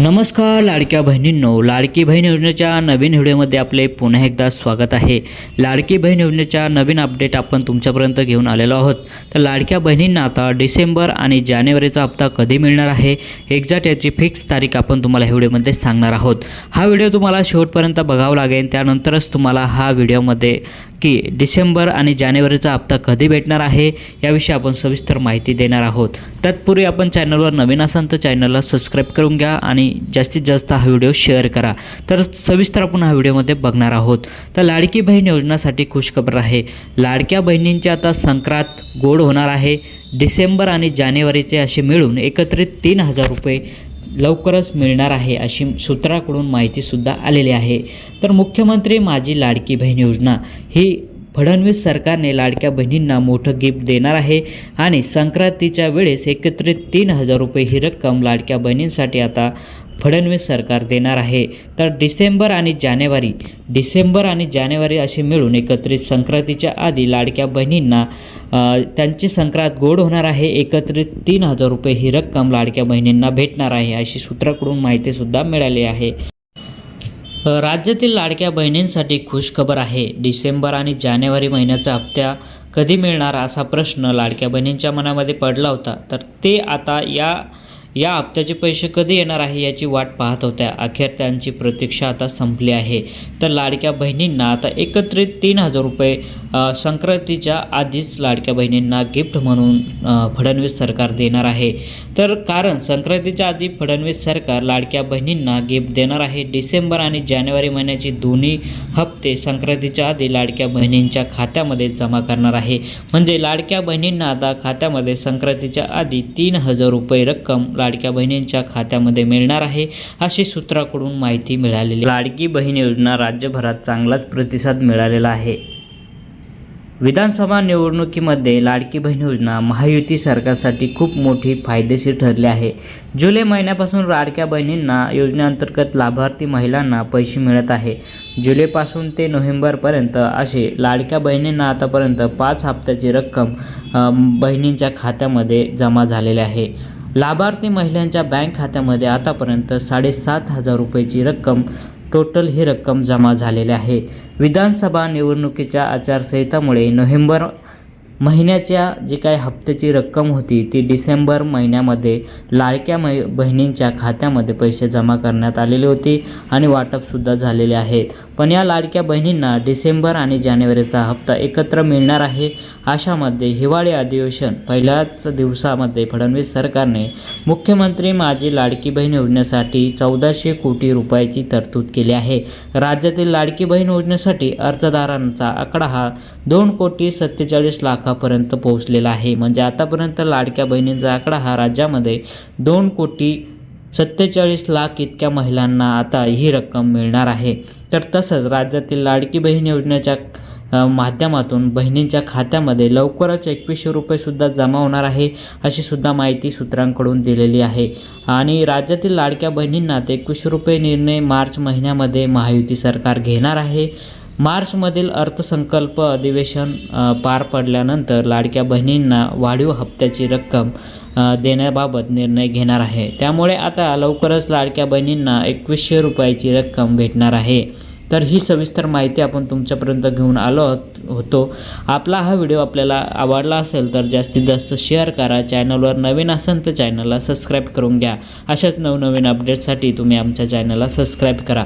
नमस्कार लाडक्या बहिणींनो लाडकी बहीण योजनेच्या नवीन व्हिडिओमध्ये आपले पुन्हा एकदा स्वागत आहे. लाडकी बहीण योजनेच्या नवीन अपडेट आपण तुमच्यापर्यंत घेऊन आलेलो आहोत. तर लाडक्या बहिणींना आता डिसेंबर आणि जानेवारीचा हप्ता कधी मिळणार आहे एक्झॅक्ट याची फिक्स तारीख आपण तुम्हाला ह्या व्हिडिओमध्ये सांगणार आहोत. हा व्हिडिओ तुम्हाला शेवटपर्यंत बघावा लागेल त्यानंतरच तुम्हाला हा व्हिडिओमध्ये की डिसेंबर आणि जानेवारीचा हप्ता कधी भेटणार आहे याविषयी आपण सविस्तर माहिती देणार आहोत. तत्पूर्वी आपण चॅनलवर नवीन असाल तर चॅनलला सबस्क्राईब करून घ्या आणि जास्तीत जास्त हा व्हिडिओ शेअर करा. तर सविस्तर आपण हा व्हिडिओमध्ये बघणार आहोत. तर लाडकी बहीण योजनासाठी खुशखबर आहे. लाडक्या बहिणींची आता संक्रांत गोड होणार आहे. डिसेंबर आणि जानेवारीचे असे मिळून एकत्रित तीन हजार रुपये लवकरच मिळणार आहे अशी सूत्राकडून माहितीसुद्धा आलेली आहे. तर मुख्यमंत्री माझी लाडकी बहीण योजना ही फडणवीस सरकारने लाडक्या बहिणींना मोठं गिफ्ट देणार आहे आणि संक्रांतीच्या वेळेस एकत्रित तीन हजार रुपये ही रक्कम लाडक्या बहिणींसाठी आता फडणवीस सरकार देणार आहे. तर डिसेंबर आणि जानेवारी डिसेंबर आणि जानेवारी असे मिळून एकत्रित संक्रांतीच्या आधी लाडक्या बहिणींना त्यांची संक्रांत गोड होणार आहे. एकत्रित तीन हजार रुपये ही रक्कम लाडक्या बहिणींना भेटणार आहे अशी सूत्राकडून माहितीसुद्धा मिळाली आहे. राज्यातील लाडक्या बहिणींसाठी खुशखबर आहे. डिसेंबर आणि जानेवारी महिन्याचा हप्त्या कधी मिळणार असा प्रश्न लाडक्या बहिणींच्या मनामध्ये पडला होता. तर ते आता या या हप्त्याचे पैसे कधी येणार आहे याची वाट पाहत होत्या. अखेर त्यांची प्रतीक्षा आता संपली आहे. तर लाडक्या बहिणींना आता एकत्रित तीन हजार रुपये संक्रांतीच्या आधीच लाडक्या बहिणींना गिफ्ट म्हणून फडणवीस सरकार देणार आहे. तर कारण संक्रांतीच्या आधी फडणवीस सरकार लाडक्या बहिणींना गिफ्ट देणार आहे. डिसेंबर आणि जानेवारी महिन्याचे दोन्ही हप्ते संक्रांतीच्या आधी लाडक्या बहिणींच्या खात्यामध्ये जमा करणार आहे. म्हणजे लाडक्या बहिणींना आता खात्यामध्ये संक्रांतीच्या आधी तीन हजार रुपये रक्कम लाडक्या बहिणींच्या खात्यामध्ये मिळणार आहे अशी सूत्राकडून माहिती मिळालेली. लाडकी बहीण योजना राज्यभरात चांगलाच प्रतिसाद मिळालेला आहे. विधानसभा निवडणुकीमध्ये लाडकी बहीण योजना महायुती सरकारसाठी खूप मोठी फायदेशीर ठरली आहे. जुलै महिन्यापासून लाडक्या बहिणींना योजनेअंतर्गत लाभार्थी महिलांना पैसे मिळत आहे. जुलैपासून ते नोव्हेंबरपर्यंत असे लाडक्या बहिणींना आतापर्यंत पाच हप्त्याची रक्कम बहिणींच्या खात्यामध्ये जमा झालेली आहे. लाभार्थी महिलांच्या बँक खात्यामध्ये आतापर्यंत साडेसात हजार रुपयाची रक्कम टोटल ही रक्कम जमा झालेली आहे. विधानसभा निवडणुकीच्या आचारसंहितामुळे नोव्हेंबर महिन्याच्या जी काही हप्त्याची रक्कम होती ती डिसेंबर महिन्यामध्ये लाडक्या मै बहिणींच्या खात्यामध्ये पैसे जमा करण्यात आलेले होते आणि वाटपसुद्धा झालेले आहेत. पण या लाडक्या बहिणींना डिसेंबर आणि जानेवारीचा हप्ता एकत्र मिळणार आहे अशामध्ये हिवाळी अधिवेशन पहिल्याच दिवसामध्ये फडणवीस सरकारने मुख्यमंत्री माझी लाडकी बहीण योजनेसाठी चौदाशे कोटी रुपयाची तरतूद केली आहे. राज्यातील लाडकी बहीण योजनेसाठी अर्जदारांचा आकडा हा दोन कोटी सत्तेचाळीस लाख लाखापर्यंत पोहोचलेला आहे. म्हणजे आतापर्यंत लाडक्या बहिणींचा आकडा हा राज्यामध्ये दोन कोटी सत्तेचाळीस लाख इतक्या महिलांना आता ही रक्कम मिळणार आहे. तर तसंच राज्यातील लाडकी बहीण योजनेच्या माध्यमातून बहिणींच्या खात्यामध्ये लवकरच एकवीसशे रुपयेसुद्धा जमा होणार आहे अशी सुद्धा माहिती सूत्रांकडून दिलेली आहे. आणि राज्यातील लाडक्या बहिणींना ते एकवीसशे रुपये निर्णय मार्च महिन्यामध्ये महायुती सरकार घेणार आहे. मार्चमधील अर्थसंकल्प अधिवेशन पार पडल्यानंतर लाडक्या बहिणींना वाढीव हप्त्याची रक्कम देण्याबाबत निर्णय घेणार आहे. त्यामुळे आता लवकरच लाडक्या बहिणींना एकवीसशे रुपयाची रक्कम भेटणार आहे. तर ही सविस्तर माहिती आपण तुमच्यापर्यंत घेऊन आलो आहोत- होतो. आपला हा व्हिडिओ आपल्याला आवडला असेल तर जास्तीत जास्त शेअर करा. चॅनलवर नवीन असेल तर चॅनलला सबस्क्राईब करून घ्या. अशाच नवनवीन अपडेट्ससाठी तुम्ही आमच्या चॅनलला सबस्क्राईब करा.